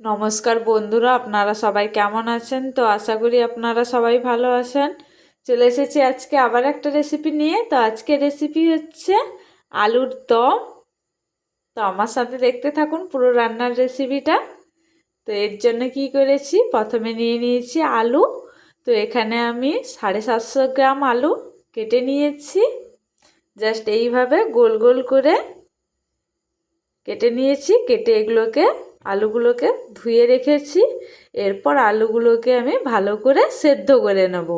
নমস্কার বন্ধুরা, আপনারা সবাই কেমন আছেন? তো আশা করি আপনারা সবাই ভালো আছেন। চলে এসেছি আজকে আবার একটা রেসিপি নিয়ে। তো আজকে রেসিপি হচ্ছে আলুর দম। তো আমার সাথে দেখতে থাকুন পুরো রান্নার রেসিপিটা তো এর জন্য কি করেছি? প্রথমে নিয়ে নিয়েছি আলু। তো এখানে আমি সাড়ে সাতশো গ্রাম আলু কেটে নিয়েছি। জাস্ট এইভাবে গোল গোল করে কেটে নিয়েছি। কেটে এগুলোকে আলুগুলোকে ধুয়ে রেখেছি। এরপর আলুগুলোকে আমি ভালো করে সেদ্ধ করে নেব।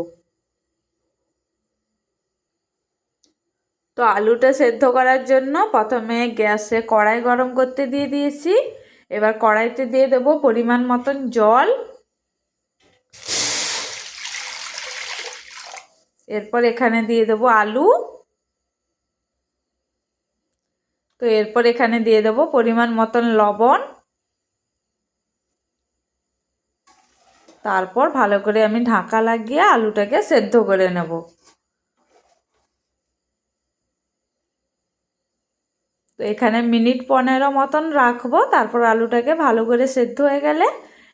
তো আলুটা সেদ্ধ করার জন্য প্রথমে গ্যাসে কড়াই গরম করতে দিয়ে দিয়েছি। এবার কড়াইতে দিয়ে দেব পরিমাণ মতন জল। এরপর এখানে দিয়ে দেবো আলু। তো এরপর এখানে দিয়ে দেবো পরিমাণ মতন লবণ। তারপর ভালো করে আমি ঢাকা লাগিয়ে আলুটাকে সেদ্ধ করে নেব। তো এখানে মিনিট পনেরো মতন রাখব, তারপর আলুটাকে ভালো করে সেদ্ধ হয়ে গেলে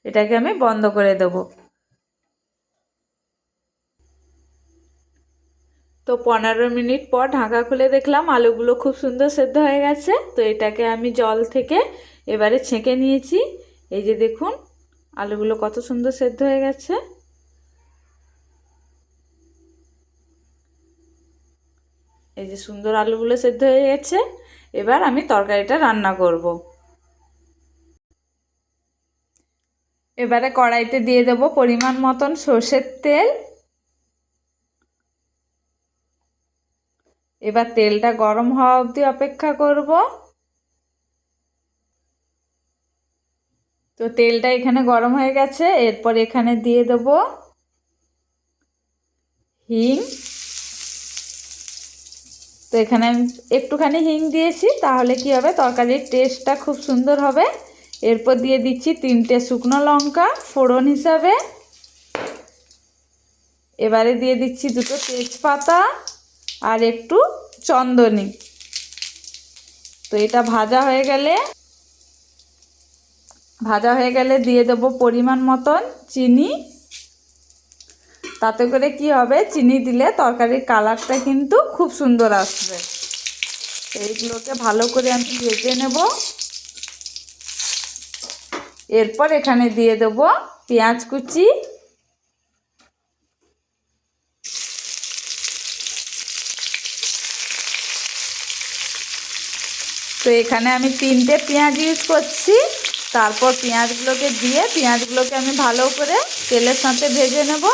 এটাকে আমি বন্ধ করে দেব। তো পনেরো মিনিট পর ঢাকা খুলে দেখলাম আলুগুলো খুব সুন্দর সেদ্ধ হয়ে গেছে। তো এটাকে আমি জল থেকে এবারে ছেঁকে নিয়েছি। এই যে দেখুন আলুগুলো কত সুন্দর সেদ্ধ হয়ে গেছে। এই যে সুন্দর আলুগুলো সেদ্ধ হয়ে গেছে, এবার আমি তরকারিটা রান্না করব। এবারে কড়াইতে দিয়ে দেব পরিমাণ মতন সর্ষের তেল। এবার তেলটা গরম হওয়া অবধি অপেক্ষা করব। তো তেলটা এখানে গরম হয়ে গেছে, এরপর এখানে দিয়ে দেব হিং। তো এখানে আমি একটুখানি হিং দিয়েছি, তাহলে কি হবে? তরকারির টেস্টটা খুব সুন্দর হবে। এরপর দিয়ে দিচ্ছি তিনটে শুকনো লঙ্কা ফোড়ন হিসাবে। এবারে দিয়ে দিচ্ছি দুটো তেজপাতা আর একটু চন্দনী। তো এটা ভাজা হয়ে গেলে ভাজা হয়ে গেলে দিয়ে দেব পরিমাণ মতন চিনি। তাতে করে কি হবে? চিনি দিলে তরকারির কালারটা কিন্তু খুব সুন্দর আসবে। এইগুলোকে ভালো করে আমি ভেজে নেব। এরপর এখানে দিয়ে দেব পেঁয়াজ কুচি। তো এখানে আমি তিনটে পেঁয়াজ ইউজ করছি। তারপর পেঁয়াজগুলোকে দিয়ে পেঁয়াজগুলোকে আমি ভালো করে তেলের সাথে ভেজে নেব।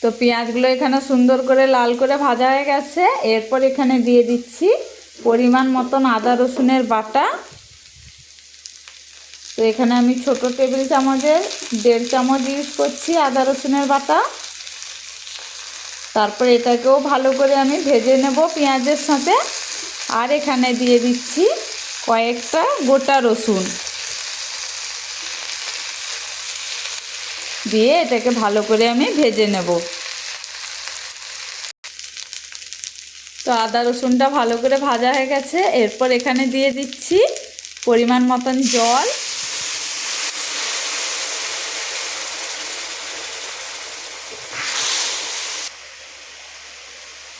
তো পেঁয়াজগুলো এখানে সুন্দর করে লাল করে ভাজা হয়ে গেছে। এরপর এখানে দিয়ে দিচ্ছি পরিমাণ মতন আদা রসুনের বাটা। তো এখানে আমি ছোট টেবিল চামচের দেড় চামচ ইউজ করছি আদা রসুনের বাটা। তারপর এটাকেও ভালো করে আমি ভেজে নেব পেঁয়াজের সাথে। আর এখানে দিয়ে দিচ্ছি কয়েকটা গোটা রসুন। দিয়ে এটাকে ভালো করে আমি ভেজে নেব। তো আদা রসুনটা ভালো করে ভাজা হয়ে গেছে। এরপর এখানে দিয়ে দিচ্ছি পরিমাণ মতন জল।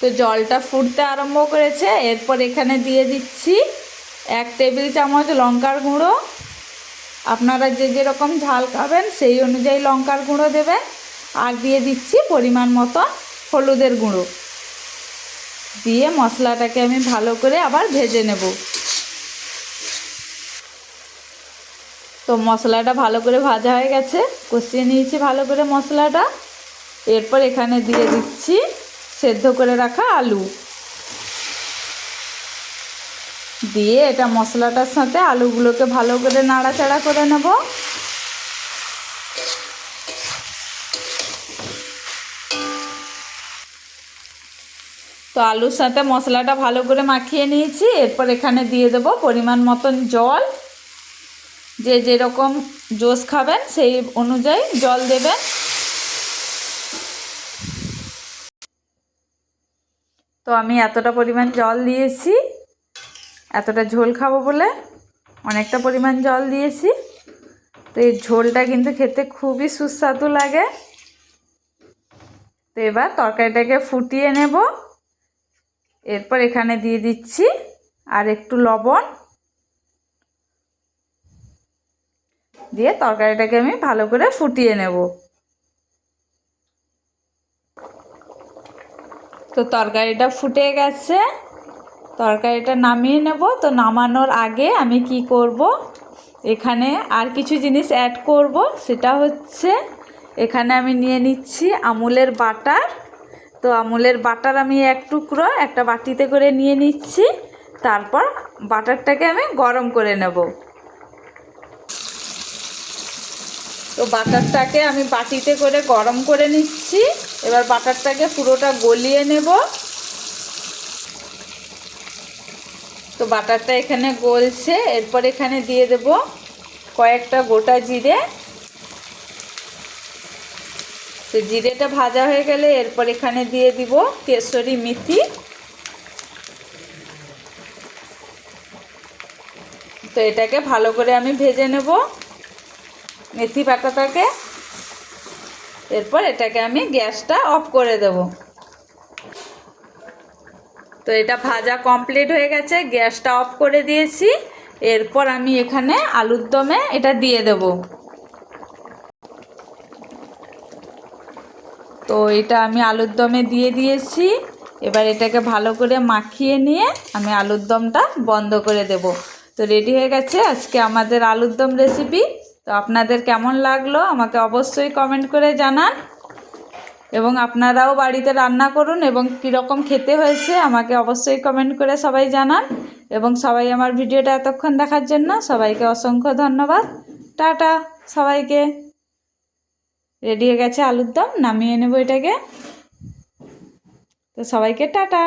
তো জলটা ফুটতে আরম্ভ করেছে। এরপর এখানে দিয়ে দিচ্ছি এক টেবিল চামচ লঙ্কার গুঁড়ো। আপনারা যে যেরকম ঝাল খাবেন সেই অনুযায়ী লঙ্কার গুঁড়ো দেবেন। আর দিয়ে দিচ্ছি পরিমাণ মতো হলুদের গুঁড়ো। দিয়ে মশলাটাকে আমি ভালো করে আবার ভেজে নেব। তো মশলাটা ভালো করে ভাজা হয়ে গেছে। কষিয়ে নিয়েছি ভালো করে মশলাটা। এরপর এখানে দিয়ে দিচ্ছি সেদ্ধ করে রাখা আলু। দিয়ে এটা মশলাটার সাথে আলুগুলোকে ভালো করে নাড়াচাড়া করে নেব। তো আলুর সাথে মশলাটা ভালো করে মাখিয়ে নিয়েছি, এরপর এখানে দিয়ে দেব পরিমাণ মতন জল। যে যেরকম জোস খাবেন সেই অনুযায়ী জল দেবেন। তো আমি এতটা পরিমাণ জল দিয়েছি, এতটা ঝোল খাব বলে অনেকটা পরিমাণ জল দিয়েছি। তো এই ঝোলটা কিন্তু খেতে খুবই সুস্বাদু লাগে। তো এবার তরকারিটাকে ফুটিয়ে নেব। এরপর এখানে দিয়ে দিচ্ছি আর একটু লবণ। দিয়ে তরকারিটাকে আমি ভালো করে ফুটিয়ে নেব। তো তরকারিটা ফুটে গেছে। তরকারিটা নামিয়ে নেব। তো নামানোর আগে আমি কি করব? এখানে আর কিছু জিনিস অ্যাড করব। সেটা হচ্ছে, এখানে আমি নিয়ে নিচ্ছি আমুলের বাটার। তো আমুলের বাটার আমি এক টুকরো একটা বাটিতে করে নিয়ে নিচ্ছি। তারপর বাটারটাকে আমি গরম করে নেব। তো বাটারটাকে আমি বাটিতে করে গরম করে নিচ্ছি। এবার বাটারটাকে পুরোটা গলিয়ে নেব। তো বাটারটা এখানে গলছে। এরপর এখানে দিয়ে দেব কয়েকটা গোটা জিরে। তো জিরেটা ভাজা হয়ে গেলে এরপর এখানে দিয়ে দিব কেশরি মেথি। তো এটাকে ভালো করে আমি ভেজে নেব। মেথি পাতাটাকে। এরপর এটাকে আমি গ্যাসটা অফ করে দেব। তো এটা ভাজা কমপ্লিট হয়ে গেছে, গ্যাসটা অফ করে দিয়েছি। এরপর আমি এখানে আলুর দমে এটা দিয়ে দেব। তো এটা আমি আলুর দমে দিয়ে দিয়েছি। এবার এটাকে ভালো করে মাখিয়ে নিয়ে আমি আলুর দমটা বন্ধ করে দেব। তো রেডি হয়ে গেছে আজকে আমাদের আলুর দম রেসিপি। তো আপনাদের কেমন লাগল আমাকে অবশ্যই কমেন্ট করে জানান। এবং আপনারাও বাড়িতে রান্না করুন এবং কীরকম খেতে হয়েছে আমাকে অবশ্যই কমেন্ট করে সবাই জানান। এবং সবাই আমার ভিডিওটা এতক্ষণ দেখার জন্য সবাইকে অসংখ্য ধন্যবাদ। টাটা, সবাইকে। রেডি হয়ে গেছে আলুর দম, নামিয়ে নেব এটাকে। তো সবাইকে টাটা।